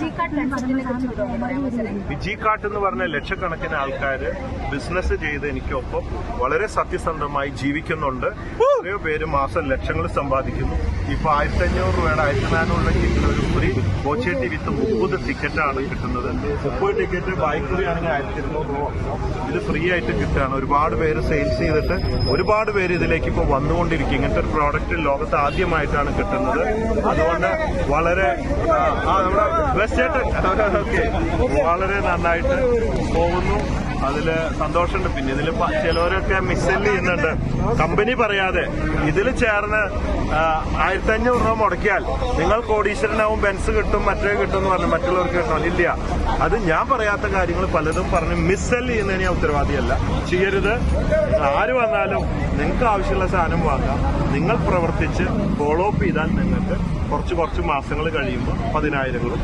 Viji card കൺസെപ്റ്റിനെ കുറിച്ച് വിടുവാണ് പറയാമോ സാറേ വിജി കാട്ട് എന്ന് പറഞ്ഞ ലക്ഷക്കണക്കിന് ആൾക്കാർ ബിസിനസ് ചെയ്ത് എനിക്കൊപ്പം വളരെ സത്യസന്ധമായി ജീവിക്കുന്നുണ്ട്. എത്രയോ പേര് മാസം ലക്ഷങ്ങൾ സമ്പാദിക്കുന്നു. ഇപ്പൊ ആയിരത്തി അഞ്ഞൂറ് രൂപയുടെ ആയിരത്തി നാനൂറ് ടിക്കറ്റ് ഒരു ഫ്രീ കോച്ചേട്ടി വിത്ത് മുപ്പത് ടിക്കറ്റാണ് കിട്ടുന്നത്. മുപ്പത് ടിക്കറ്റ് ബൈക്കുറി ആണെങ്കിൽ ആയിരത്തി ഇരുന്നൂറ് രൂപ. ഇത് ഫ്രീ ആയിട്ട് കിട്ടുകയാണ്. ഒരുപാട് പേര് സെയിൽസ് ചെയ്തിട്ട് ഒരുപാട് പേര് ഇതിലേക്ക് ഇപ്പോൾ വന്നുകൊണ്ടിരിക്കും. ഇങ്ങനത്തെ ഒരു പ്രോഡക്റ്റ് ലോകത്ത് ആദ്യമായിട്ടാണ് കിട്ടുന്നത്. അതുകൊണ്ട് വളരെ നമ്മുടെ ഓക്കെ. വളരെ നന്നായിട്ട് പോകുന്നു. അതിൽ സന്തോഷമുണ്ട്. പിന്നെ ഇതിൽ ചിലവരൊക്കെ മിസ്സെൽ ചെയ്യുന്നുണ്ട്. കമ്പനി പറയാതെ ഇതിൽ ചേർന്ന് ആയിരത്തി അഞ്ഞൂറ് രൂപ മുടക്കിയാൽ നിങ്ങൾ കോടീശ്വരനാവും ബെൻസ് കിട്ടും മറ്റേ കിട്ടും എന്ന് പറഞ്ഞു മറ്റുള്ളവർക്ക് കിട്ടണം. ഇല്ല. അത് ഞാൻ പറയാത്ത കാര്യങ്ങൾ പലതും പറഞ്ഞ് മിസ്സെൽ ചെയ്യുന്നതിന് ഞാൻ ഉത്തരവാദിയല്ല. ചെയ്യരുത്. ആര് വന്നാലും നിങ്ങൾക്ക് ആവശ്യമുള്ള സാധനം വാങ്ങാം. നിങ്ങൾ പ്രവർത്തിച്ച് ഫോളോ അപ്പ് ചെയ്താൽ നിങ്ങൾക്ക് കുറച്ച് കുറച്ച് മാസങ്ങൾ കഴിയുമ്പോൾ പതിനായിരങ്ങളും